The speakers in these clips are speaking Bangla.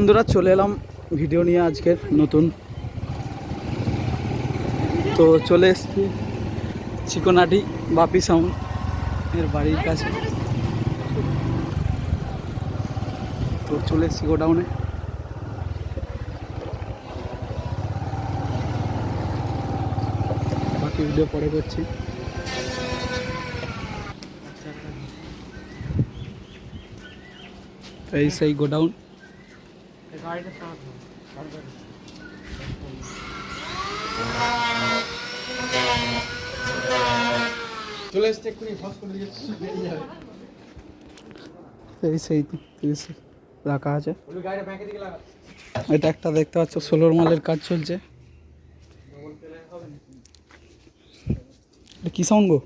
বন্ধুরা, চলে এলাম ভিডিও নিয়ে আজকের নতুন। তো চলে এসছি চিকোনাটি বাপি সাউন্ড এর বাড়ির কাছে। তো চলে এসছি গোডাউনে। বাকি ভিডিও পরে করছি। এই সেই গোডাউন। চলে এসছে এক্ষুনি ফস করে দিয়েছি এই সেই রাখা আছে। ওই গাড়িটা ব্যাংকে দিকে লাগা। এটা একটা দেখতে পাচ্ছ ষোলোর মালের কাজ চলছে। এটা কি সাউন্ড গো?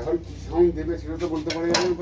এখন কি সাউন্ড দেবে সেটা তো বলতে পারি আমি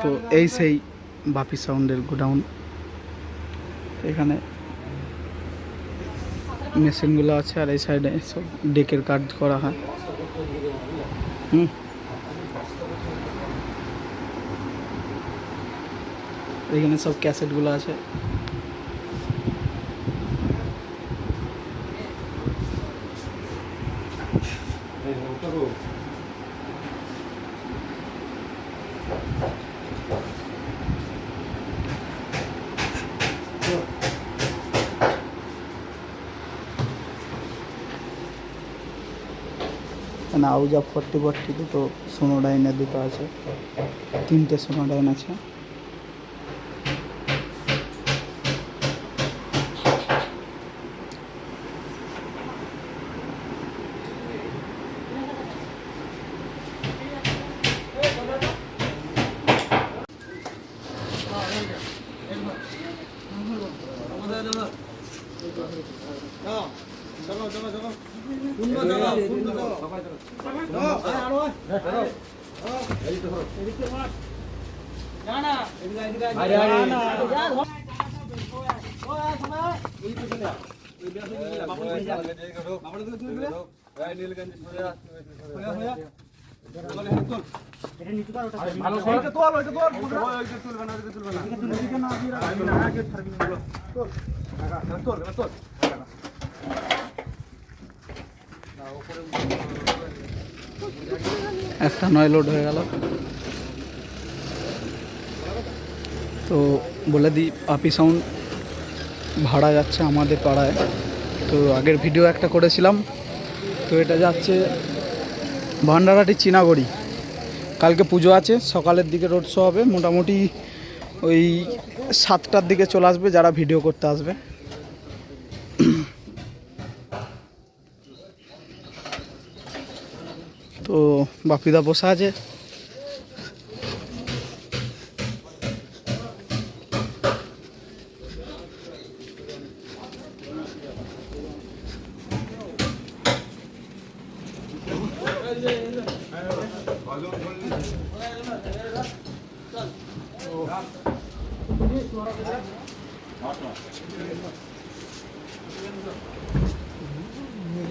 তো এই সেই বাপি সাউন্ডের গোডাউন। এখানে মেশিনগুলো আছে আর এই সাইডে সব ডেকের কাজ করা হয়। হুম। এখানে সব ক্যাসেটগুলো আছে। এখানে আউজা ফর্টি ফর্টি দুটো সোনোডাইনের দুটো আছে। তিনটে সোনোডাইন আছে। চলো চলো চলো। ভালো তুলবে না তুলবে দিয়ে রাখবি না আগে ছাড়বি না তোল তোল তোল একটা নয় লোড হয়ে গেল। তো বলে দিই, পাপি সাউন্ড ভাড়া যাচ্ছে আমাদের পাড়ায়। তো আগের ভিডিও একটা করেছিলাম। তো এটা যাচ্ছে ভান্ডারাটি চিনাগড়ি। কালকে পুজো আছে, সকালের দিকে রোড শো হবে। মোটামুটি ওই সাতটার দিকে চলে আসবে যারা ভিডিও করতে আসবে। তো বাপিদা বসা আছে।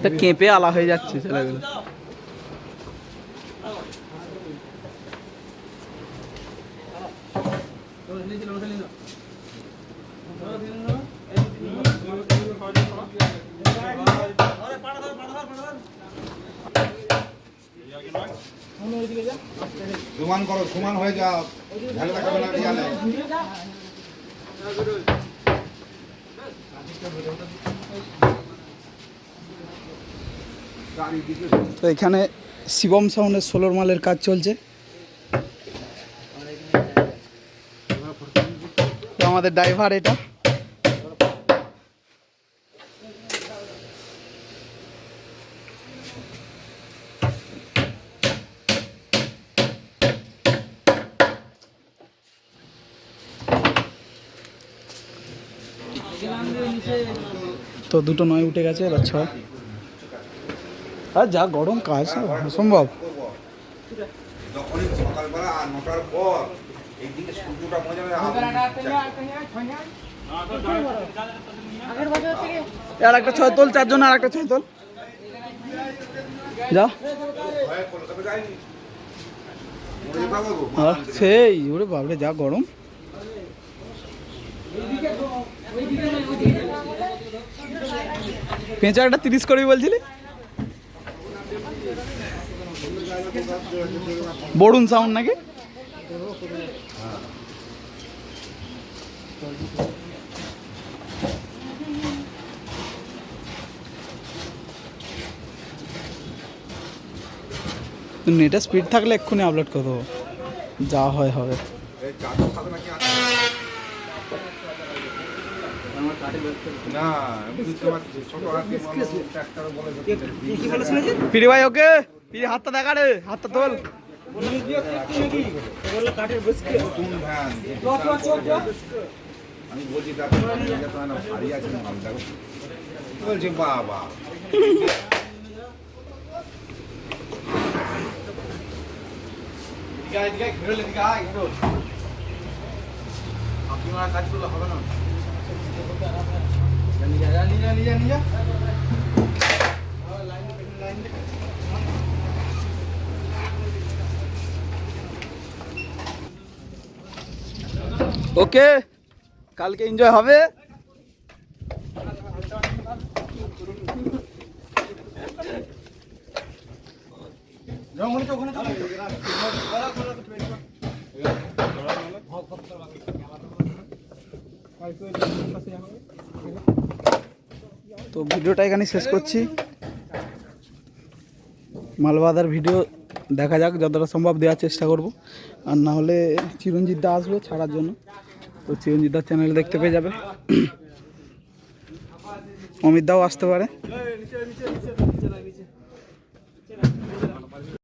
তা কেঁপে আলা হয়ে যাচ্ছে ছেলেগুলো। সমান করো সমান হয়ে যাও। ঝালে দেখাবে না দেয়ালে তো এখানে শিবম সাউন্ডের সোলোর মালের কাজ চলছে। আমাদের ড্রাইভার এটা। তো দুটো নয় উঠে গেছে, এবার ছয়। আর যা গরম কাজ সকালবেলা আর আর একটা ছয় তোল, চারজন, আর একটা ছয় তোল। যা। সেই, ওরে বাবরে যা গরম। পেঁচা একটা তিরিশ করবি বলছিলি? বরুণ সাউন্ড নাকি? নেটে স্পিড থাকলে এক্ষুনি আপলোড করে দেবো। যা হয় হবে। পিরি। ভাই ওকে? পিরি হাতটা দেখা রে, হাতটা তোল। আমি বলছি তারপর ভারী আছে মাল দেখো বলছে, বাবা। ওকে কালকে এনজয় হবে। তো ভিডিওটা এখানে শেষ করছি। মালবাদার ভিডিও দেখা যাক যতটা সম্ভব দেওয়ার চেষ্টা করব। আর না হলে চিরঞ্জিত দা আসবে ছাড়ার জন্য। তো চিরঞ্জিত দার চ্যানেলে দেখতে পেয়ে যাবে। অমিত দাও আসতে পারে।